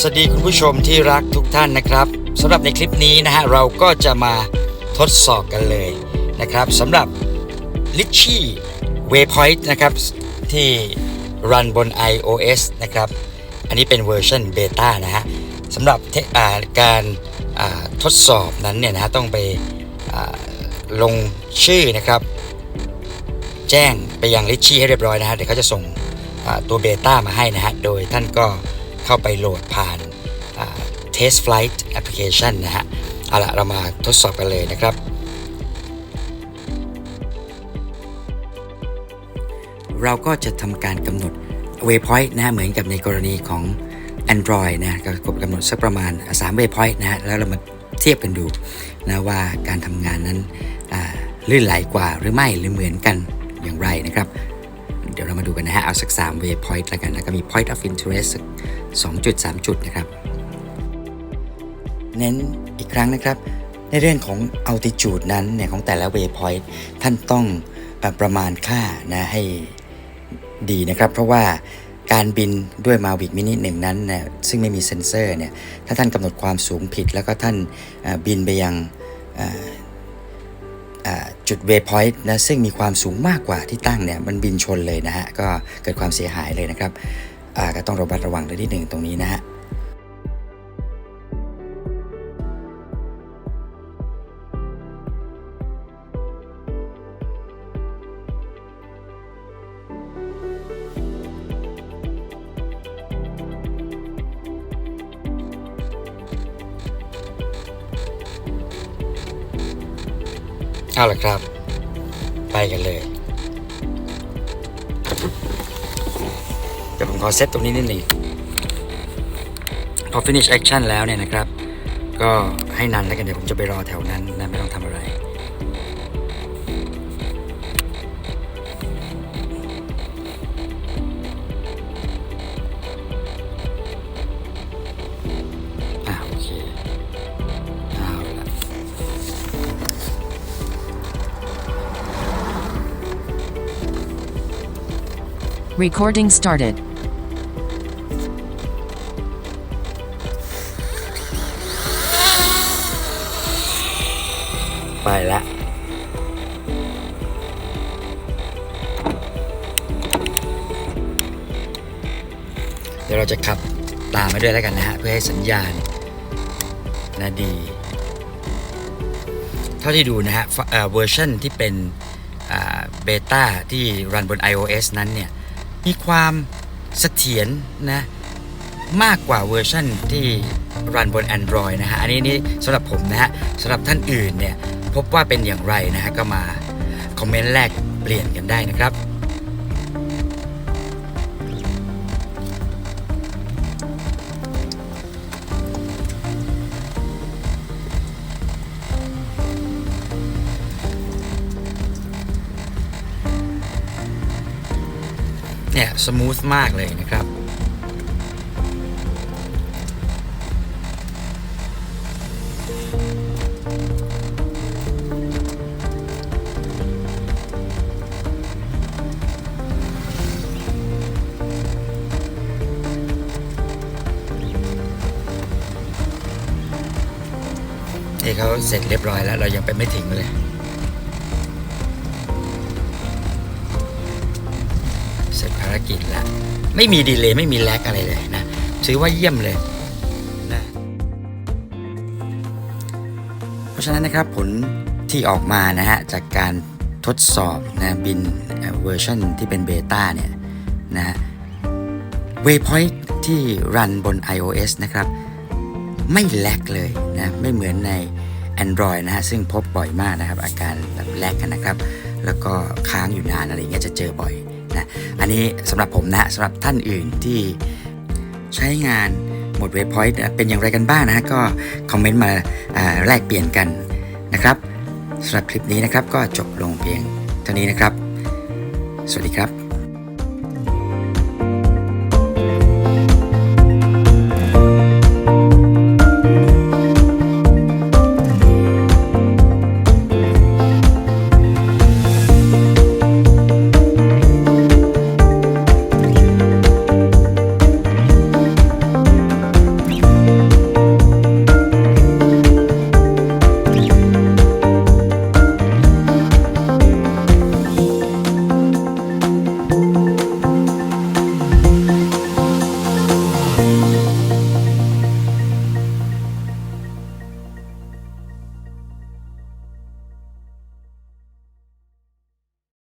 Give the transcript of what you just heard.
สวัสดีคุณผู้ชมที่รักทุกท่านนะครับสำหรับในคลิปนี้นะฮะเราก็จะมาทดสอบกันเลยนะครับสำหรับ l i c h i Waypoint นะครับที่รันบน iOS นะครับอันนี้เป็นเวอร์ชันเบต้านะฮะสำหรับเทอ่าการาทดสอบนั้นเนี่ยนะฮะต้องไปลงชื่อนะครับแจ้งไปยัง l i c h i ให้เรียบร้อยนะฮะเดี๋ยวเขาจะส่งตัวเบต้ามาให้นะฮะโดยท่านก็ เข้าไปโหลดผ่าน Test Flight Application นะฮะเอาละเรามาทดสอบกันเลยนะครับ เราก็จะทำการกำหนด waypoint นะฮะเหมือนกับในกรณีของ Android นะก็กำหนดสักประมาณ 3 waypoint นะฮะแล้วเรามาเทียบกันดูนะว่าการทำงานนั้นลื่นไหลกว่าหรือไม่หรือเหมือนกันอย่างไรนะครับ ดี๋ยวเรามาดูกันนะฮะ เอาสัก3 waypoint แล้วกันนะก็มี point of interest สัก2จุด3จุดนะครับ เน้นอีกครั้งนะครับ ในเรื่องของ altitude นั้นเนี่ยของแต่ละ waypoint ท่านต้องประมาณค่านะให้ดีนะครับ เพราะว่าการบินด้วย Mavic Mini 1นั้นเนี่ยซึ่งไม่มีเซ็นเซอร์เนี่ยถ้าท่านกำหนดความสูงผิด แล้วก็ท่านบินไปยัง จุด waypoint นะซึ่งมีความสูงมากกว่าที่ตั้งเนี่ยมันบินชนเลยนะฮะก็เกิดความเสียหายเลยนะครับอ่าก็ต้องระมัดระวังเลยนิดหนึ่งตรงนี้นะฮะ เอาละครับ ไปกันเลยเดี๋ยวผมขอเซตตรงนี้นิดหนึ่งพอ finish action แล้วเนี่ยนะครับ ก็ให้นันแล้วกันเดี๋ยวผมจะไปรอแถวนั้นนะไม่ต้องทำอะไร Recording started. ไปละเดี๋ยวเราจะขับตามมาด้วยแล้วกันนะฮะ เพื่อให้สัญญาณนะดี เท่าที่ดูนะฮะเอ่อเวอร์ชันที่เป็นเบต้าที่รันบน iOS นั้นเนี่ย มีความเสถียรนะ มากกว่าเวอร์ชันที่รันบน Android นะฮะ อันนี้นี่สำหรับผมนะฮะสำหรับท่านอื่นเนี่ย พบว่าเป็นอย่างไรนะฮะ ก็มาคอมเมนต์แลกเปลี่ยนกันได้นะครับ เนี่ยสมูทมากเลยนะครับที่เขาเสร็จเรียบร้อยแล้ว เรายังไปไม่ถึงเลย เสร็จภารกิจแล้ว ไม่มีดีเลย์ไม่มีแลกอะไรเลยนะ ถือว่าเยี่ยมเลยนะเพราะฉะนั้นนะครับผลที่ออกมานะฮะ จากการทดสอบนะบินเวอร์ชันที่เป็นเบต้าเนี่ยนะฮะ Waypoint ที่รันบน iOS นะครับ ไม่แลกเลยนะไม่เหมือนใน Android นะฮะ ซึ่งพบบ่อยมากนะครับ อาการแบบแลกกันนะครับ แล้วก็ค้างอยู่นานอะไรอย่างเงี้ยจะเจอบ่อย นะอันนี้สำหรับผมนะสำหรับท่านอื่นที่ใช้งานหมดเวพอยต์เป็นอย่างไรกันบ้างนะฮะก็คอมเมนต์มาแลกเปลี่ยนกันนะครับสำหรับคลิปนี้นะครับก็จบลงเพียงเท่านี้นะครับ สวัสดีครับ